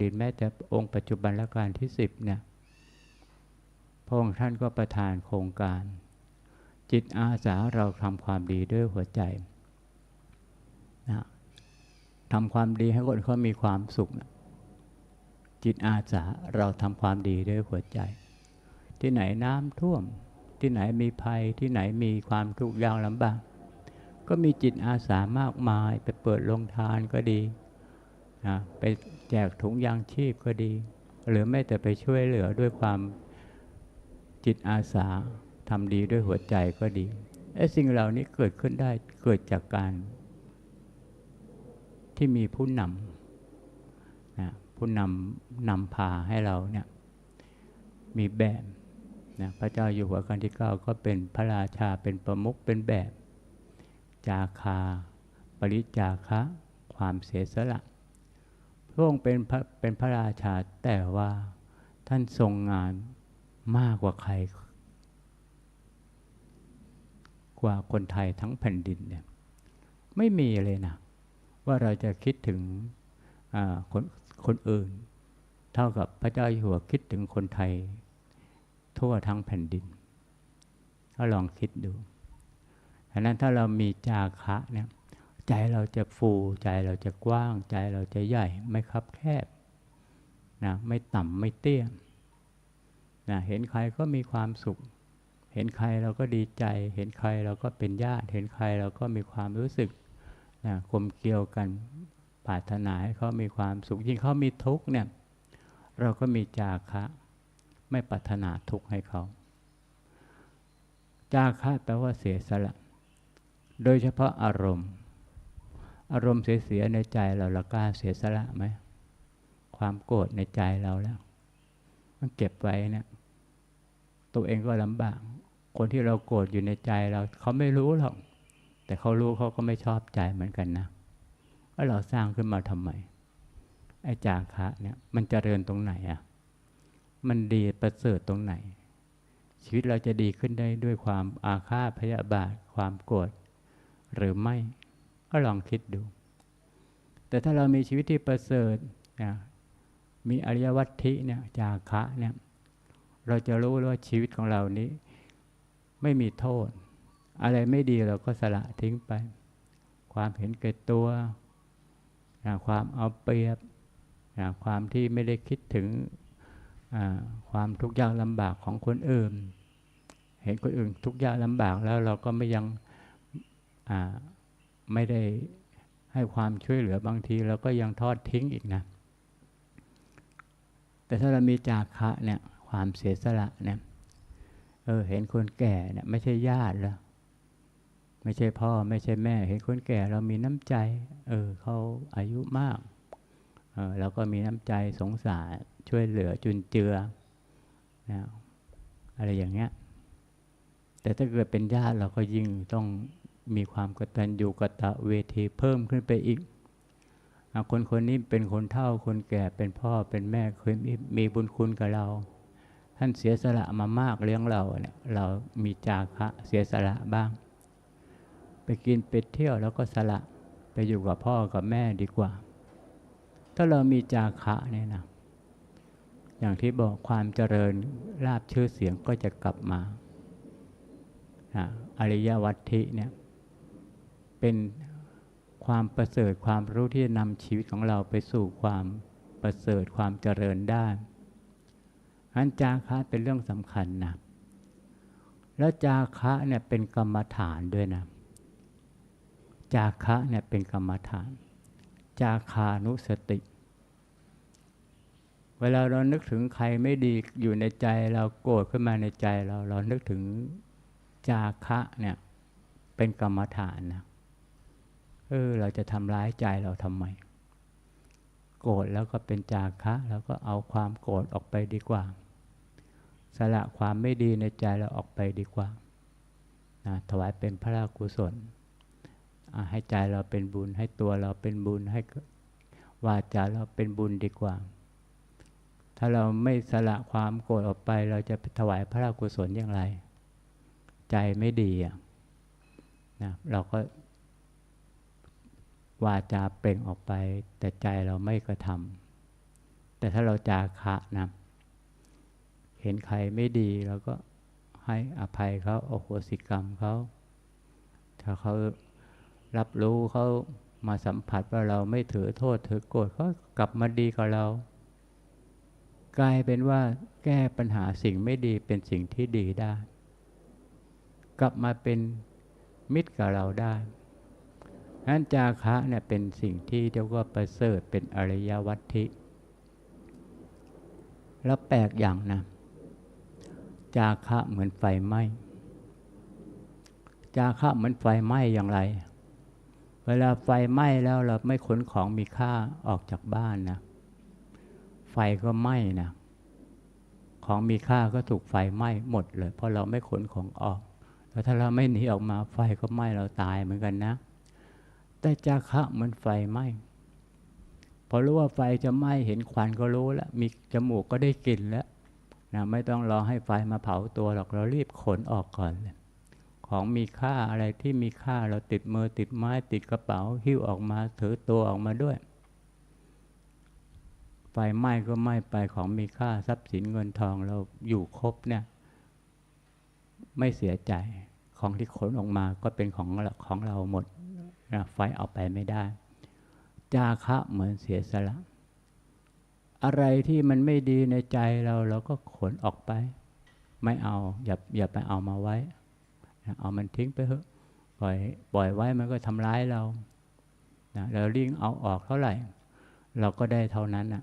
ดินแม้แต่องค์ปัจจุบันละการที่สิบเนี่ยพระองค์ท่านก็ประทานโครงการ จิตอาสาเราทำความดีด้วยหัวใจนะทำความดีให้คนเขามีความสุขนะจิตอาสาเราทำความดีด้วยหัวใจ ที่ไหนน้ำท่วม ที่ไหนมีภัยที่ไหนมีความทุกข์ยากลำบากก็มีจิตอาสามากมายไปเปิดโรงทานก็ดี นะไปแจกถุงยางชีพก็ดี หรือไม่แต่ไปช่วยเหลือด้วยความจิตอาสาทำดีด้วยหัวใจก็ดีไอ้สิ่งเหล่านี้เกิดขึ้นได้เกิดจากการ ที่มีผู้นำนะผู้นำนำพาให้เราเนี่ยมีแบบนะพระเจ้าอยู่หัวกันที่เก้าก็เป็นพระราชาเป็นประมุขเป็นแบบ จาคา ปริจาคะ ความเสียสละ พระองค์เป็นพระเป็นพระราชาแต่ว่าท่านทรงงานมากกว่าใคร กว่าคนไทยทั้งแผ่นดินเนี่ยไม่มีเลยนะ ว่าเราจะคิดถึงคนคนอื่น เท่ากับพระเจ้าอยู่หัวคิดถึงคนไทย ทั่วทั้งแผ่นดินก็ลองคิดดูฉะนั้นถ้าเรามีจาคะเนี่ย ใจเราจะฟูใจเราจะกว้าง ใจเราจะใหญ่ ไม่คับแคบนะไม่ต่ำไม่เตี้ยนะเห็นใครก็มีความสุข เห็นใครเราก็ดีใจ เห็นใครเราก็เป็นญาติ เห็นใครเราก็มีความรู้สึกนะกลมเกลียวกันปรารถนาให้เขามีความสุขยิ่งเขามีทุกข์เนี่ยเราก็มีจาคะ ไม่ปรารถนาทุกข์ให้เขา จาคะแปลว่าเสียสละ โดยเฉพาะอารมณ์ อารมณ์เสียๆในใจเราเรากล้าเสียสละไหมความโกรธในใจเราแล้ว มันเก็บไว้เนี่ย ตัวเองก็ลำบาก คนที่เราโกรธอยู่ในใจเราเขาไม่รู้หรอก แต่เขารู้เขาก็ไม่ชอบใจเหมือนกันนะว่าเราสร้างขึ้นมาทำไมไอ้จาคะเนี่ยมันจเจริญตรงไหนอะ่ะ มันดีประเสริฐตรงไหน ชีวิตเราจะดีขึ้นได้ด้วยความอาฆาตพยาบาทความโกรธหรือไม่ ก็ลองคิดดู แต่ถ้าเรามีชีวิตที่ประเสริฐนะมีอริยวัตถิเนี่ยจาคะเนี่ยเราจะรู้ว่าชีวิตของเรานี้ ไม่มีโทษ อะไรไม่ดีเราก็สละทิ้งไป ความเห็นแก่ตัวความเอาเปรียบความที่ไม่ได้คิดถึงความทุกข์ยากลำบากของคนอื่น เห็นคนอื่นทุกข์ยากลำบากแล้วเราก็ไม่ยัง ไม่ได้ให้ความช่วยเหลือบางทีเราก็ยังทอดทิ้งอีกนะ แต่ถ้าเรามีจาคะเนี่ยความเสียสละเนี่ยเออเห็นคนแก่เนี่ยไม่ใช่ญาติแล้วไม่ใช่พ่อไม่ใช่แม่ เห็นคนแก่เรามีน้ำใจ เออเขาอายุมากเออเราก็มีน้ำใจสงสารช่วยเหลือจุนเจือนะอะไรอย่างเงี้ยแต่ถ้าเกิดเป็นญาติเราก็ยิ่งต้อง มีความกตัญญูกตะเวทีเพิ่มขึ้นไปอีกคนคนนี้เป็นคนเฒ่าคนแก่เป็นพ่อเป็นแม่เคยมีมีบุญคุณกับเรา ท่านเสียสละมามากเลี้ยงเราเนี่ยเรามีจาคะเสียสละบ้าง ไปกินไปเที่ยวแล้วก็สละไปอยู่กับพ่อกับแม่ดีกว่า ถ้าเรามีจาคะเนี่ยนะอย่างที่บอกความเจริญลาบชื่อเสียงก็จะกลับมาอริยวัตถิเนี่ย เป็นความประเสริฐความรู้ที่จะนำชีวิตของเราไปสู่ความประเสริฐความเจริญได้อันจาคะเป็นเรื่องสำคัญนะ แล้วจาคะเนี่ยเป็นกรรมฐานด้วยนะ จาคะเนี่ยเป็นกรรมฐาน จาคานุสติ เวลาเรานึกถึงใครไม่ดีอยู่ในใจเราโกรธขึ้นมาในใจเราเรานึกถึงจาคะเนี่ยเป็นกรรมฐานนะ เออ เราจะทำร้ายใจเราทำไม โกรธแล้วก็เป็นจาคะแล้วก็เอาความโกรธออกไปดีกว่า สละความไม่ดีในใจเราออกไปดีกว่านะถวายเป็นพระรากุศล ให้ใจเราเป็นบุญ ให้ตัวเราเป็นบุญ ให้วาจาเราเป็นบุญดีกว่า ถ้าเราไม่สละความโกรธออกไป เราจะถวายพระรากุศลอย่างไร ใจไม่ดีอะนะเราก็ วาจาเปล่งออกไป แต่ใจเราไม่กระทำแต่ถ้าเราจาคะนะเห็นใครไม่ดีเราก็ให้อภัยเขาโอโหสิกรรมเขาถ้าเขารับรู้เขามาสัมผัสว่าเราไม่ถือโทษถือโกรธเขากลับมาดีกับเรา กลายเป็นว่าแก้ปัญหาสิ่งไม่ดีเป็นสิ่งที่ดีได้ กลับมาเป็นมิตรกับเราได้ นั้นจาคะเนี่ยเป็นสิ่งที่เรียกว่าประเสริฐเป็นอริยวัตถิแล้วแปลกอย่างนะ จาคะเหมือนไฟไหม้ จาคะเหมือนไฟไหม้อย่างไร เวลาไฟไหม้แล้วเราไม่ขนของมีค่าออกจากบ้านนะ ไฟก็ไหม้นะ ของมีค่าก็ถูกไฟไหม้หมดเลย เพราะเราไม่ขนของออก แล้วถ้าเราไม่หนีออกมาไฟก็ไหม้เราตายเหมือนกันนะ แต่จาคะเหมือนไฟไหม้พอรู้ว่าไฟจะไหม้เห็นควันก็รู้แล้ว มีจมูกก็ได้กลิ่นแล้วนะไม่ต้องรอให้ไฟมาเผาตัวหรอกเรารีบขนออกก่อนเลยของมีค่าอะไรที่มีค่าเราติดมือติดไม้ติดกระเป๋าหิ้วออกมาถือตัวออกมาด้วย ไฟไหม้ก็ไหม้ไปของมีค่าทรัพย์สินเงินทองเราอยู่ครบเนี่ย ไม่เสียใจของที่ขนออกมาก็เป็นของของเราหมด ไฟเอาไปไม่ได้ จาคะเหมือนเสียสละ อะไรที่มันไม่ดีในใจเราเราก็ขนออกไป ไม่เอาอย่าอย่าไปเอามาไว้ เอามันทิ้งไปเถอะปล่อยปล่อยไว้มันก็ทำร้ายเรานะเราลิ่งเอาออกเท่าไหร่ เราก็ได้เท่านั้นนะ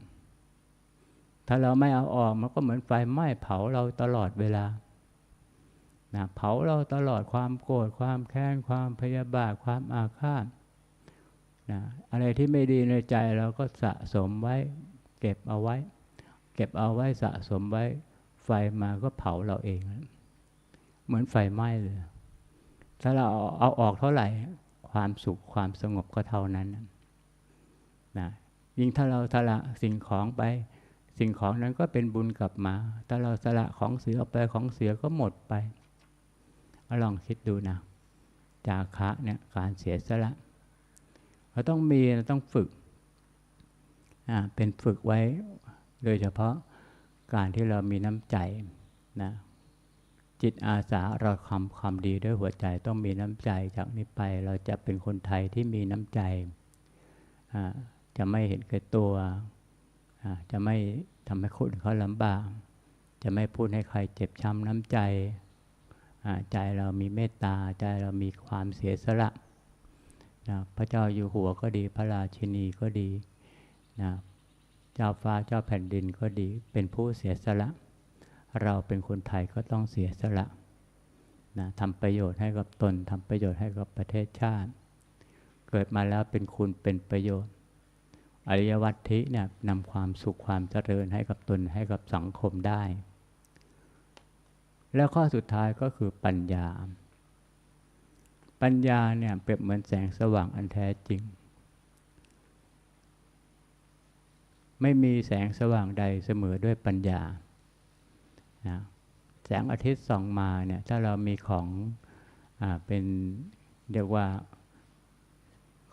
ถ้าเราไม่เอาออกมันก็เหมือนไฟไหม้เผาเราตลอดเวลา นะเผาเราตลอดความโกรธความแค้นความพยาบาทความอาฆาตนะอะไรที่ไม่ดีในใจเราก็สะสมไว้ เก็บเอาไว้ เก็บเอาไว้สะสมไว้ ไฟมาก็เผาเราเอง เหมือนไฟไหม้เลย ถ้าเราเอาออกเท่าไหร่ ความสุขความสงบก็เท่านั้นนะยิ่งถ้าเราทละสิ่งของไป สิ่งของนั้นก็เป็นบุญกลับมา ถ้าเราสละของเสียออกไปของเสียก็หมดไป ลองคิดดูนะ จาคะเนี่ยการเสียสละเราต้องมีเราต้องฝึกอ่าเป็นฝึกไว้โดยเฉพาะการที่เรามีน้ำใจนะจิตอาสาเราทำความดีด้วยหัวใจต้องมีน้ำใจจากนี้ไปเราจะเป็นคนไทยที่มีน้ำใจ จะไม่เห็นแก่ตัว จะไม่ทำให้คนเขาลำบาก จะไม่พูดให้ใครเจ็บช้ำน้ำใจ ใจเรามีเมตตาใจเรามีความเสียสละนะพระเจ้าอยู่หัวก็ดีพระราชินีก็ดีนะเจ้าฟ้าเจ้าแผ่นดินก็ดี เป็นผู้เสียสละ เราเป็นคนไทยก็ต้องเสียสละนะทำประโยชน์ให้กับตนทำประโยชน์ให้กับประเทศชาติ เกิดมาแล้วเป็นคุณเป็นประโยชน์ อริยวัตถิเนี่ยนำความสุขความเจริญให้กับตนให้กับสังคมได้ แล้วข้อสุดท้ายก็คือปัญญา ปัญญาเนี่ยเปรียบเหมือนแสงสว่างอันแท้จริง ไม่มีแสงสว่างใดเสมอด้วยปัญญานะแสงอาทิตย์ส่องมาเนี่ยถ้าเรามีของอเป็นเรียกว่า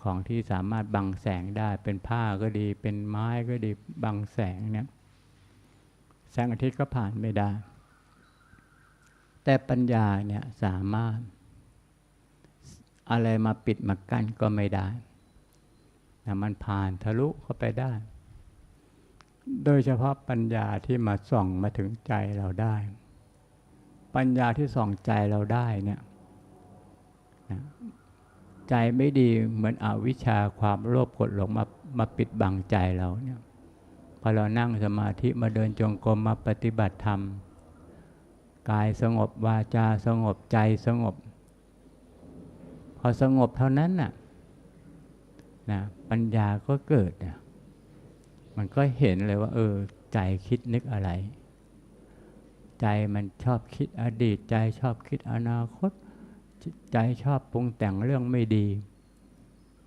ของที่สามารถบังแสงได้เป็นผ้าก็ดี เป็นไม้ก็ดีบังแสงเนี่ยแสงอาทิตย์ก็ผ่านไม่ได้ แต่ปัญญาเนี่ยสามารถ อะไรมาปิดมากั้นก็ไม่ได้นะมันผ่านทะลุเข้าไปได้ โดยเฉพาะปัญญาที่มาส่องมาถึงใจเราได้ ปัญญาที่ส่องใจเราได้เนี่ยนะใจไม่ดีเหมือนอวิชชาความโลภกดหลงมามาปิดบังใจเราเนี่ยพอเรานั่งสมาธิมาเดินจงกรมมาปฏิบัติธรรม กายสงบวาจาสงบใจสงบ พอสงบเท่านั้นน่ะนะปัญญาก็เกิดนะมันก็เห็นเลยว่า เออ ใจคิดนึกอะไร ใจมันชอบคิดอดีต ใจชอบคิดอนาคต ใจชอบปรุงแต่งเรื่องไม่ดี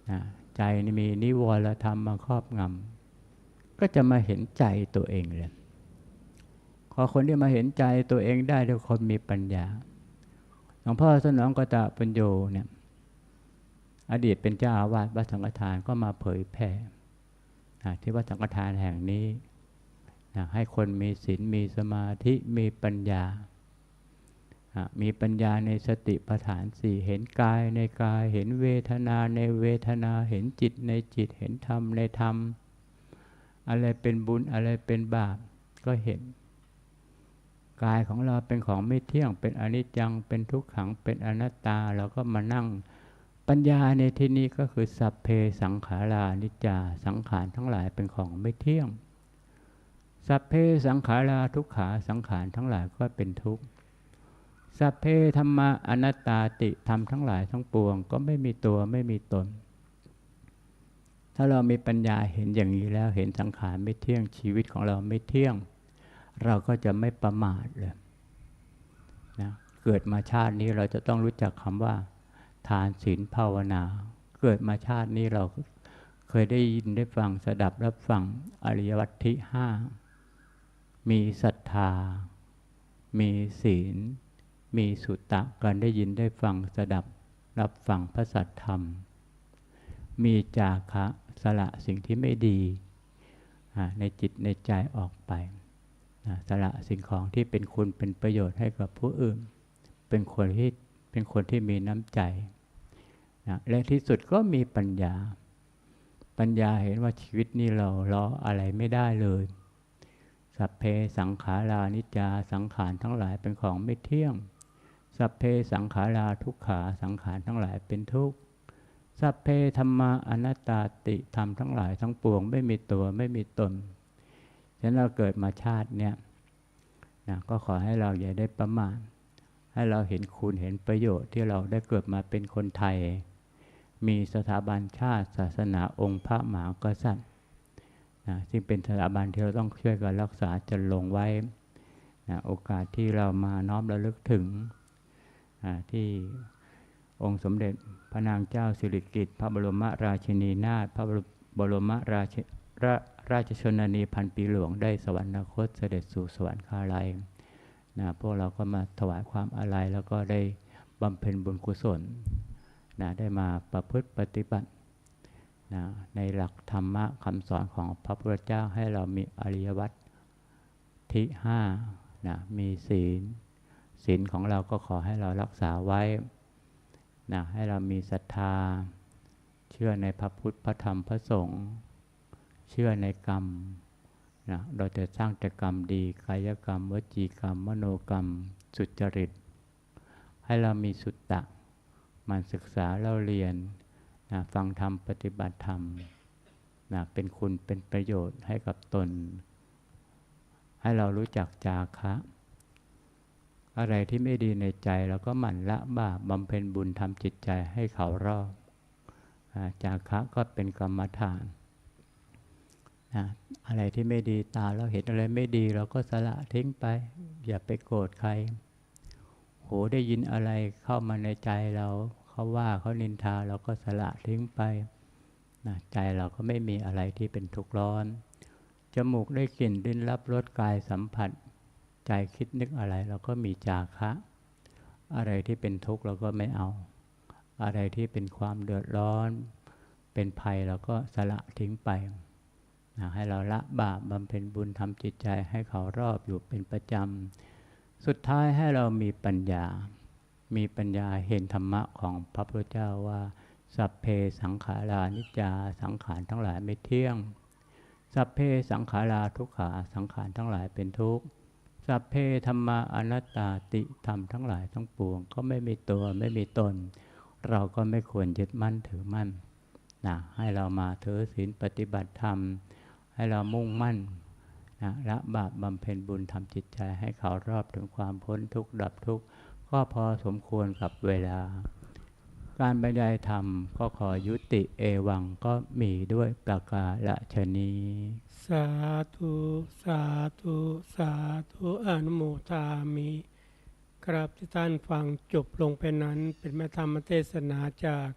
นะใจมีนิวรธรรมมาครอบงำก็จะมาเห็นใจตัวเองเลย ขอคนที่มาเห็นใจตัวเองได้ทุกคนมีปัญญาหลวงพ่อสนองกตะปัญโยเนี่ย อดีตเป็นเจ้าอาวาสวัดสังฆทานก็มาเผยแผ่ที่วัดสังฆทานแห่งนี้ให้คนมีศีลมีสมาธิมีปัญญา มีปัญญาในสติปัฏฐานสี่เห็นกายในกาย เห็นเวทนาในเวทนา เห็นจิตในจิต เห็นธรรมในธรรม อะไรเป็นบุญอะไรเป็นบาปก็เห็น กายของเราเป็นของไม่เที่ยง เป็นอนิจจัง เป็นทุกขัง เป็นอนัตตา เราก็มานั่ง ปัญญาในที่นี้ก็คือสัพเพสังขารานิจจา สังขารทั้งหลายเป็นของไม่เที่ยง สัพเพสังขาราทุกขา สังขารทั้งหลายก็เป็นทุกข์ สัพเพธรรมะอนัตตาติธรรมทั้งหลายทั้งปวง ก็ไม่มีตัวไม่มีตน ถ้าเรามีปัญญาเห็นอย่างนี้แล้ว เห็นสังขารไม่เที่ยง ชีวิตของเราไม่เที่ยง เราก็จะไม่ประมาทเลยนะเกิดมาชาตินี้เราจะต้องรู้จักคำว่า ทานศีลภาวนา เกิดมาชาตินี้เราเคยได้ยินได้ฟังสดับรับฟังอริยวัตทิห้ามีศรัทธา มีศีล มีสุตตะการได้ยินได้ฟังสดับรับฟังพระสัทธรรม มีจาคะสละสิ่งที่ไม่ดีในจิตในใจออกไป นะสละสิ่งของที่เป็นคุณเป็นประโยชน์ให้กับผู้อื่น เป็นคนที่เป็นคนที่มีน้ำใจนะและที่สุดก็มีปัญญา ปัญญาเห็นว่าชีวิตนี้เราล้ออะไรไม่ได้เลย สัพเพสังขารานิจจาสังขารทั้งหลายเป็นของไม่เที่ยง สัพเพสังขาราทุกขาสังขารทั้งหลายเป็นทุกข์สัพเพธรรมาอนัตตาติธรรมทั้งหลายทั้งปวง ไม่มีตัวไม่มีตน ฉะนั้นเราเกิดมาชาติเนี่ยนะก็ขอให้เราอย่าได้ประมาทให้เราเห็นคุณเห็นประโยชน์ที่เราได้เกิดมาเป็นคนไทย มีสถาบันชาติศาสนาองค์พระมหากษัตริย์นะซึ่งเป็นสถาบันที่เราต้องช่วยกันรักษาจะลงไว้นะโอกาสที่เรามาน้อมระลึกถึงอ่าที่องค์สมเด็จพระนางเจ้าสิริกิติ์พระบรมราชินีนาถพระบรมราช ราชชนนีพันปีหลวงได้สวรรคตเสด็จสู่สวรรคาลัยนะพวกเราก็มาถวายความอาลัยแล้วก็ได้บำเพ็ญบุญกุศลนะได้มาประพฤติปฏิบัตินะในหลักธรรมะคำสอนของพระพุทธเจ้าให้เรามีอริยวัตรที่ห้านะมีศีล ศีลของเราก็ขอให้เรารักษาไว้นะให้เรามีศรัทธา เชื่อในพระพุทธพระธรรมพระสงฆ์ ชื่อในกรรมนะเราจะสร้างแต่กรรมดีกายกรรมวจีกรรม มโนกรรม สุจริต ให้เรามีสุตตะมันศึกษาเราเรียนนะฟังธรรมปฏิบัติธรรมนะเป็นคุณเป็นประโยชน์ให้กับตน ให้เรารู้จักจาคะ อะไรที่ไม่ดีในใจเราก็หมั่นละบาปบำเพ็ญบุญทำจิตใจให้เขารอบจาคะก็เป็นกรรมฐาน นะอะไรที่ไม่ดีตาเราเห็นอะไรไม่ดี เราก็สละทิ้งไป อย่าไปโกรธใคร โหได้ยินอะไรเข้ามาในใจเราเขาว่าเขานินทาเราก็สละทิ้งไปนะใจเราก็ไม่มีอะไรที่เป็นทุกข์ร้อน จมูกได้กลิ่นลิ้นรับรสกายสัมผัส ใจคิดนึกอะไรเราก็มีจาคะ อะไรที่เป็นทุกข์เราก็ไม่เอา อะไรที่เป็นความเดือดร้อน เป็นภัยเราก็สละทิ้งไป ให้เราละบาปบำเพ็ญบุญทำจิตใจให้เขารอบอยู่เป็นประจำ สุดท้ายให้เรามีปัญญา มีปัญญาเห็นธรรมะของพระพุทธเจ้าว่า สัพเพสังขารานิจจา สังขารทั้งหลายไม่เที่ยง สัพเพสังขาราทุกขา สังขารทั้งหลายเป็นทุกข์ สัพเพธรรมาอนัตตาติธรรมทั้งหลายทั้งปวง ก็ไม่มีตัวไม่มีตน เราก็ไม่ควรยึดมั่นถือมั่นนะให้เรามาถือศีลปฏิบัติธรรม ให้เรามุ่งมั่นนะละบาปบำเพ็ญบุญทำจิตใจให้เขารอบถึงความพ้นทุกข์ดับทุกข์ก็พอสมควรกับเวลา การบรรยายธรรมก็ขอยุติเอวังก็มีด้วยประกาศนีสาธุสาธุสาธุอนุโมทามิครับที่ท่านฟังจบลงไปนั้นเป็นแม่ธรรมเทศนาจาก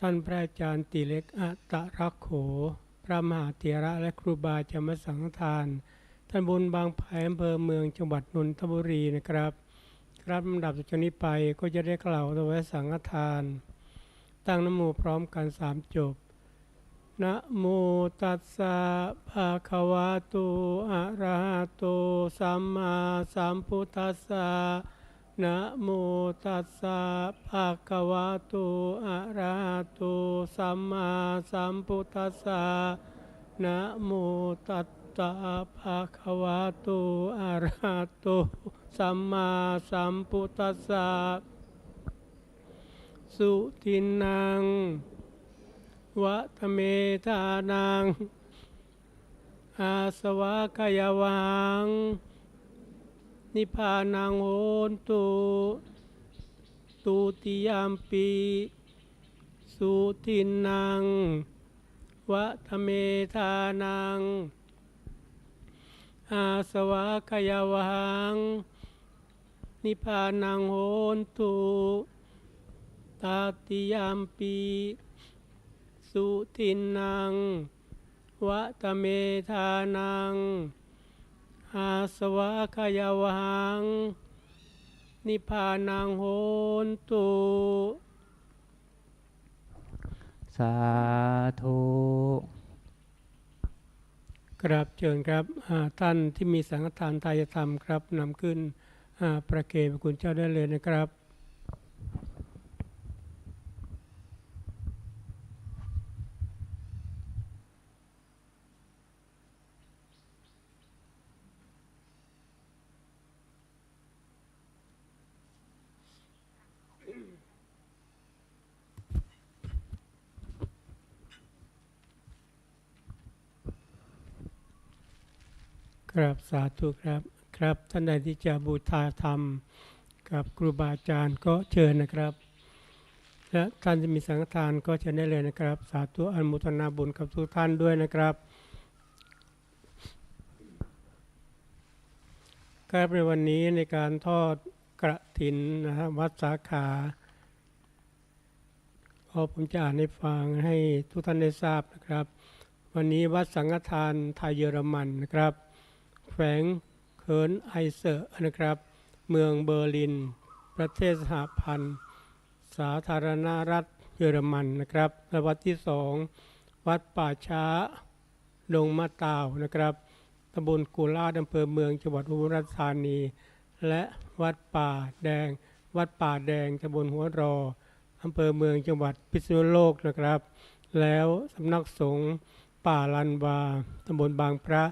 ท่านพระอาจารย์ติเล็กอัตรักโข พระมหาเถระและครูบาจามสังฆทานท่านบุญบางไผ่อำเภอเมืองจังหวัดนนทบุรีนะครับ ครับลำดับจากนี้ไปก็จะได้กล่าวถวายสังฆทาน ตั้งน้ำโมพร้อมกันสามจบนะโมตัสสะภะคะวะโตอะระหะโตสัมมาสัมพุทธัสสะ นะโมตัสสะภะคะวะโต อะระหะโต สัมมาสัมพุทธัสสะนะโมตัสสะภะคะวะโต อะระหะโต สัมมาสัมพุทธัสสะ สุทินังวัตเมธานัง อาสวะกายวัง นิพพานังโหนตุตุติยามปีสุทินังวัตเมธานัง อาสวะกายวัง นิพพานังโหนตุตาติยามปีสุทินังวัตเมธานัง อาสวะขยาวัง นิพพานังโหนตุสาธุครับเชิญครับท่านที่มีสังฆทานทายธรรมครับนำขึ้นประเกศคุณเจ้าได้เลยนะครับ ครับสาธุครับ ครับท่านใดที่จะบูชาธรรม กับครูบาอาจารย์ก็เชิญนะครับ และท่านจะมีสังฆทานก็เชิญได้เลยนะครับ สาธุอนุโมทนาบุญกับทุกท่านด้วยนะครับครับในวันนี้ในการทอดกระถินนะฮะวัดสาขาก็ผมจะอ่านให้ฟังให้ทุกท่านได้ทราบนะครับ วันนี้วัดสังฆทานไทยเยอรมันนะครับ แขวงเคิร์นไอเซอร์นะครับ เมืองเบอร์ลิน ประเทศสหพันธ์ สาธารณรัฐเยอรมันนะครับและวัดที่สองวัดป่าช้าดงมะตาวนะครับตำบลกุลาดอำเภอเมืองจังหวัดอุบลราชธานี และวัดป่าแดง วัดป่าแดงตำบลหัวรออำเภอเมืองจังหวัดพิษณุโลกนะครับ แล้วสำนักสงฆ์ป่าลันวาตำบลบางพระ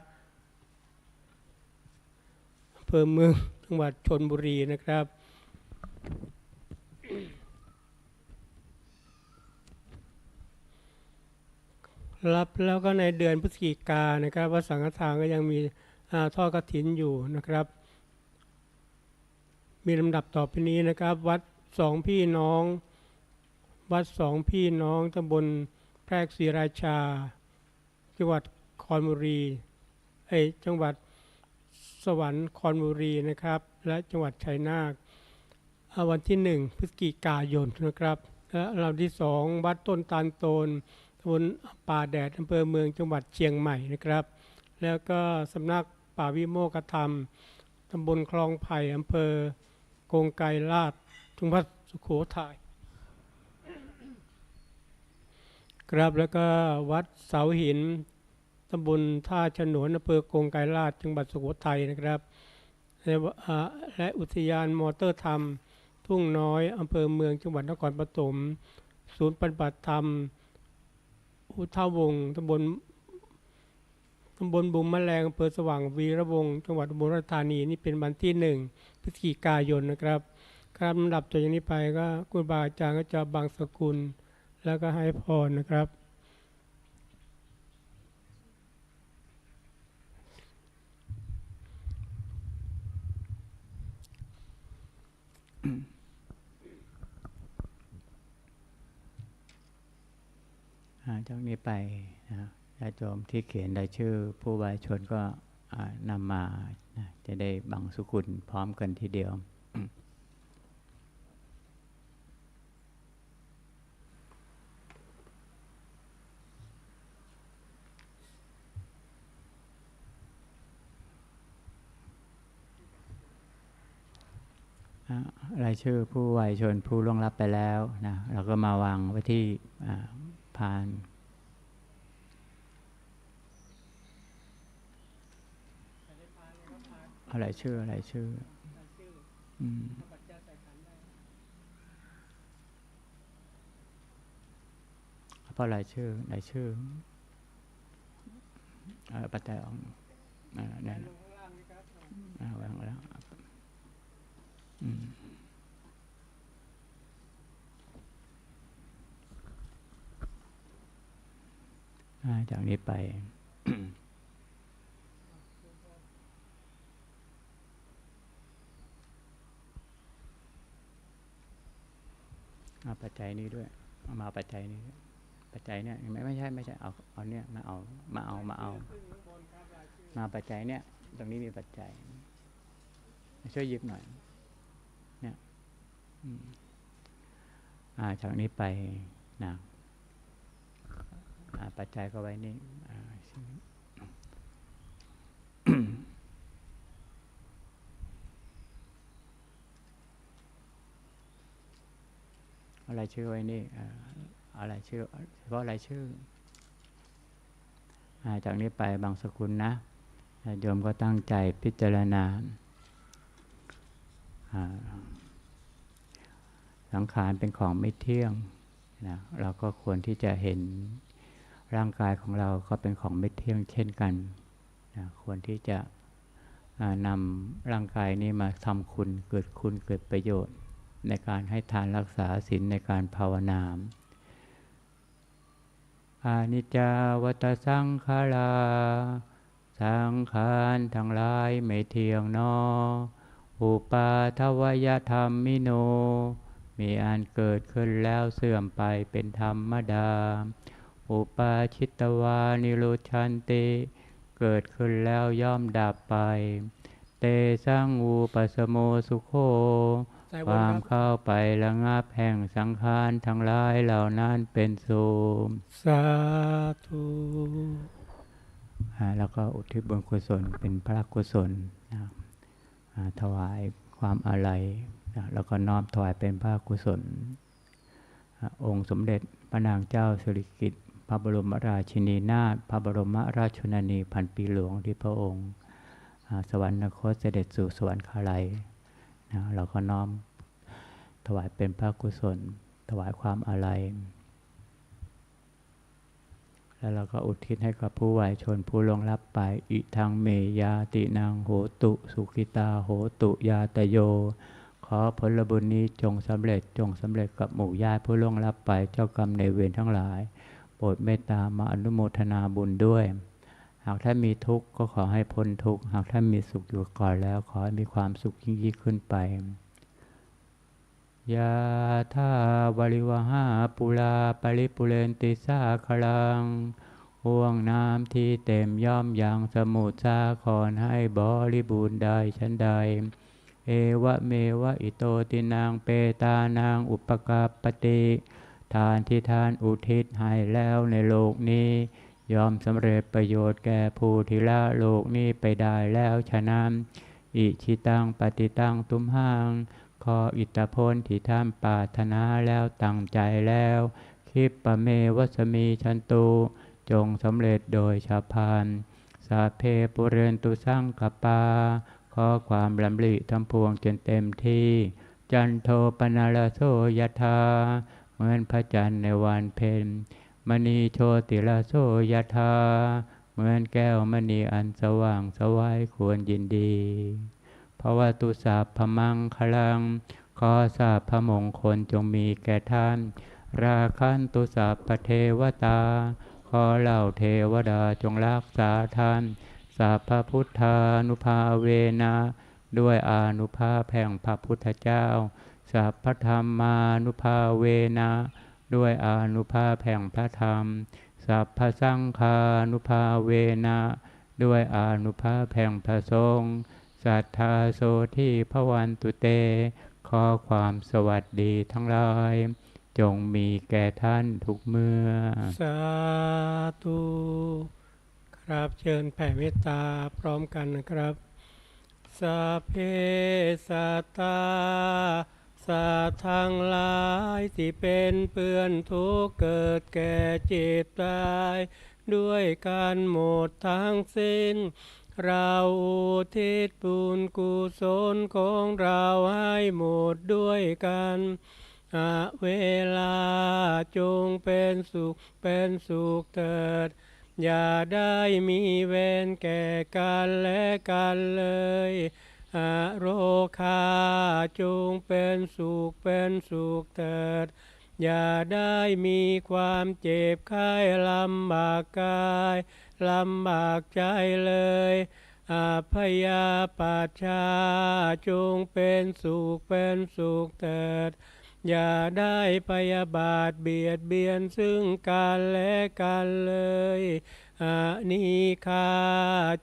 ภอเมืองจังหวัดชนบุรีนะครับ รับแล้วก็ในเดือนพฤศจิกายนนะครับวัดสังฆทานก็ยังมีอ่าทอดกฐินอยู่นะครับ มีลำดับต่อไปนี้นะครับ วัดสองพี่น้อง วัดสองพี่น้องตำบลแพรกศรีราชา จังหวัดคอนบุรีเอจังหวัด สวรรค์คอนบุรีนะครับ และจังหวัดชัยนาทวันที่หนึ่งพฤศจิกายนนะครับและลำที่สองวัดต้นตาลโตนตำบลป่าแดดอำเภอเมืองจังหวัดเชียงใหม่นะครับ แล้วก็สำนักป่าวิโมกธรรมตำบลคลองไผ่อำเภอโกงไกรลาดจังหวัดสุโขทัยครับแล้วก็วัดเสาหิน ตำบลท่าฉนวนอำเภอกงไกรลาดจังหวัดสุโขทัยนะครับและอ่าและอุทยานมอเตอร์ธรรม ทุ่งน้อยอำเภอเมืองจังหวัดนครปฐมศูนย์ปฏิบัติธรรม อุทาวงตำบลตำบลบุมแมลงอำเภอสว่างวีระวงศ์จังหวัดอุบลราชธานีนี่เป็นวันที่หนึ่งพฤศจิกายนนะครับ ครับลำดับจากนี้ไปก็ครูบาอาจารย์ก็จะบางสกุล แล้วก็ให้พรนะครับ จากนี้ไปนะญาติโยมที่เขียนรายชื่อผู้วายชนก็นำมานะจะได้บังสุกุลพร้อมกันทีเดียวรายชื่อผู้วัยชนผู้ล่วงลับไปแล้วนะเราก็มาวางไว้ที่ พาน อะไรชื่ออะไรชื่ออืมเพราะรายชื่อรายชื่อปัจจัยองนี่ยนะเอาไว้ข้างล่า จากนี้ไปเอาปัจจัยนี้ด้วย เอามาปัจจัยนี้ ปัจจัยเนี่ยไม่ไม่ใช่ไม่ใช่เอาเอาเนี่ยมาเอามาเอามาเอา มาปัจจัยเนี่ย ตรงนี้มีปัจจัย ช่วยยิบหน่อย เนี่ยอ่าจากนี้ไปนะ ปัจจัยก็ไว้นี่อ่าชื่อะไรชื่อไว้นี่อะไรชื่อเฉพาะอะไรชื่ออจากนี้ไปบางสกุลนะโยมก็ตั้งใจพิจารณา สังขารเป็นของไม่เที่ยงนะเราก็ควรที่จะเห็น ร่างกายของเราก็เป็นของไม่เที่ยงเช่นกันนะควรที่จะนำร่างกายนี้มาทำคุณเกิดคุณเกิดประโยชน์ ในการให้ทานรักษาศีลในการภาวนาอานิจจาวัตสังขาราสังขารทั้งหลายไม่เที่ยงนอ อุปาทวยธรรมมิโน มีอันเกิดขึ้นแล้วเสื่อมไปเป็นธรรมดา อุปาชิตวานิโรชันติ เกิดขึ้นแล้วย่อมดับไป เตสังอูปัสโมสุโคสายคบนวามครับเข้าไประงับแห่งสังขารทั้งหลายเหล่านั้นเป็นสุขสาธุอ่าแล้วก็อุทิศบุญกุศลเป็นพระกุศลนะอ่าถวายความอาลัยนะแล้วก็น้อมถวายเป็นพระกุศลอ่าองค์สมเด็จพระนางเจ้าสิริกิติ์ พระบรมราชินีนาถพระบรมราชชนนีพันปีหลวงที่พระองค์ สวรรคตเสด็จสู่สวรรคาลัยนะเราก็น้อมถวายเป็นพระกุศล ถวายความอาลัย แล้วเราก็อุทิศให้กับผู้วายชนผู้ลงลับไป อิทังเมยาตินางโหตุ สุขิตาโหตุยาตโย ขอผลบุญนี้จงสำเร็จจงสำเร็จกับหมู่ญาติผู้ลงลับไปเจ้ากรรมในเวรทั้งหลาย ปรดเมตตามาอนุโมทนาบุญด้วย หากท่านมีทุกข์ก็ขอให้พ้นทุกข์ หากท่านมีสุขอยู่ก่อนแล้ว ขอให้มีความสุขยิ่งยิ่งขึ้นไปยาธาวริวหาปุราปริปุเรนติสาคลังห่วงน้ำที่เต็มย่อมยังสมุทรสาครให้บริบูรณ์ได้ชั้นใด เอวะเมวะอิโตตินางเปตานางอุปกาปติ ทานที่ท่านอุทิศให้แล้วในโลกนี้ยอมสำเร็จประโยชน์แก่ผู้ที่ละโลกนี้ไปได้แล้วฉะนั้นอิชิตังปฏิตังตุมหังขออิทธพลที่ท่านปาถนาแล้วตั้งใจแล้วคิปปะเมวัสมีชันตุจงสำเร็จโดยชาพานสาเพปุเรนตุสังกปาขอความลำลิทำพวงจนเต็มที่ จันโทปนาลโสยธา เหมือนพระจันทร์ในวันเพ็ญมณีโชติลาโสยธาเหมือนแก้วมณีอันสว่างสวัยควรยินดีภาวตุสาพมังคลัง ขอสาพมงคลจงมีแก่ท่าน ราคันตุสัพเทวตา ขอเหล่าเทวดาจงรักษาท่านสัพพพุทธานุภาเวนะ ด้วยอานุภาพแห่งพระพุทธเจ้า สัพพธรรมานุภาเวนะ ด้วยอนุภาพแห่งพระธรรม สัพพสังฆานุภาเวนะ ด้วยอนุภาพแห่งพระสงฆ์สัทธาโสที่พระวันตุเต ขอความสวัสดีทั้งหลาย จงมีแก่ท่านทุกเมื่อ สาธุครับเชิญแผ่เมตตาพร้อมกันนะครับสัพเพสัตตา สัตว์ทั้งหลายที่เป็นเปื้อนทุกเกิดแก่เจ็บตาย ด้วยการหมดทั้งสิ้น เราอุทิศบุญกุศลของเราให้หมดด้วยกันอาเวลาจงเป็นสุขเป็นสุขเถิด อย่าได้มีเวรแก่กันและกันเลย อโรคาจงเป็นสุขเป็นสุขเถิด อย่าได้มีความเจ็บไข้ลำบากกายลำบากใจเลยอาพยาปัชชาจงเป็นสุขเป็นสุขเถิด อย่าได้พยาบาทเบียดเบียนซึ่งกันและกันเลย อนิคา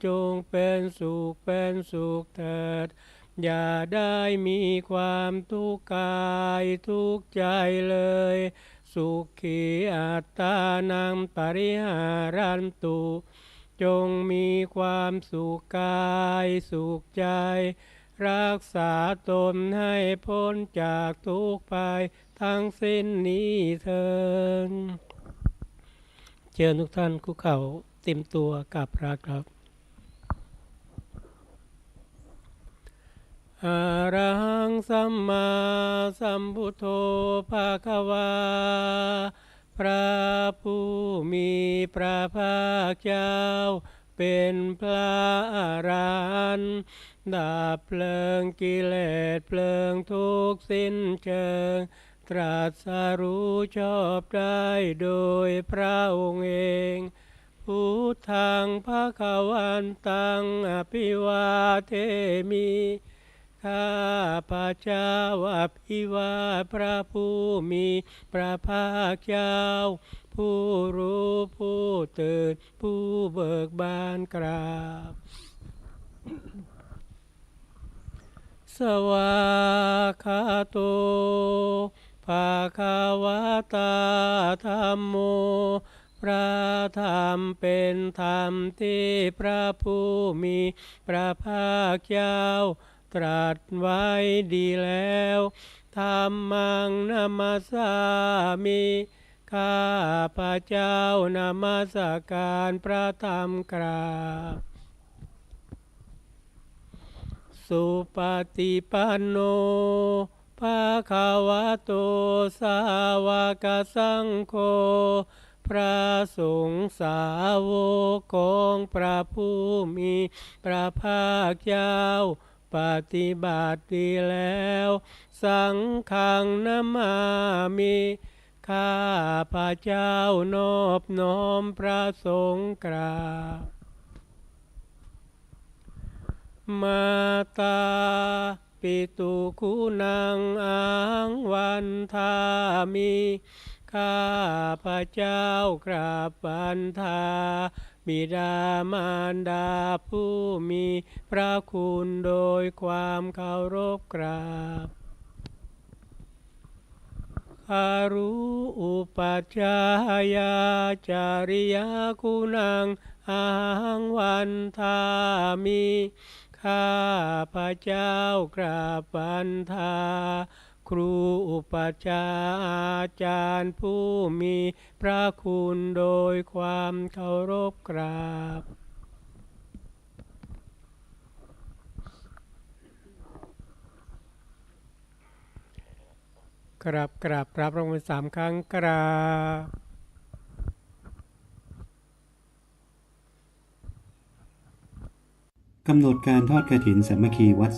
จงเป็นสุขเป็นสุขเถิด อย่าได้มีความทุกข์กายทุกข์ใจเลย สุขีอัตตานังปริหารันตุ จงมีความสุขกายสุขใจ รักษาตนให้พ้นจากทุกข์ไปทั้งสิ้นนี้เถิด เชิญทุกท่านคุกเข่าเต็มตัวกับพระครับอรังสัมมาสัมพุทโธภาควา พระผู้มีพระภาคเจ้า เป็นพระอรหันต์ดับเพลิงกิเลสเพลิงทุกสิ้นเชิง ตรัสรู้ชอบได้โดยพระองค์เอง พุทธังภาควันตังอภิวาเทมิ ข้าพระเจ้าอภิวาพระผู้มีพระภาคเจ้า ผู้รู้ผู้ตื่นผู้เบิกบานกราบสวากขาโต ภาคาวาตาธรรมโม พระธรรมเป็นธรรมที่พระผู้มีพระภาคเจ้า ตรัสไว้ดีแล้วธรรมังนามาสามิข้าพระเจ้านามาสการพระธรรมกราบสุปฏิปันโน ภาคาวะโตสาวกสังโฆพระสงฆ์สาวกของพระผู้มีพระภาคเจ้า ปฏิบัติดีแล้ว สังฆังนามามิข้าพระเจ้านอบน้อมพระสงฆ์กราบมาตา ปิตุคุณังอังวันทามิข้าพระเจ้ากราบบันทาบิดามารดาผู้มีพระคุณโดยความเคารพกราบคารุอุปัชฌายาจาริยาคุณังอังวันทามิ ข้าพระเจ้ากราบบันทา ครูอุปชาอาจารย์ผู้มีพระคุณโดยความเคารพกราบกราบกราบรับรางวัลสามครั้งกราบ กำหนดการทอดกระถินสามัคคีวัด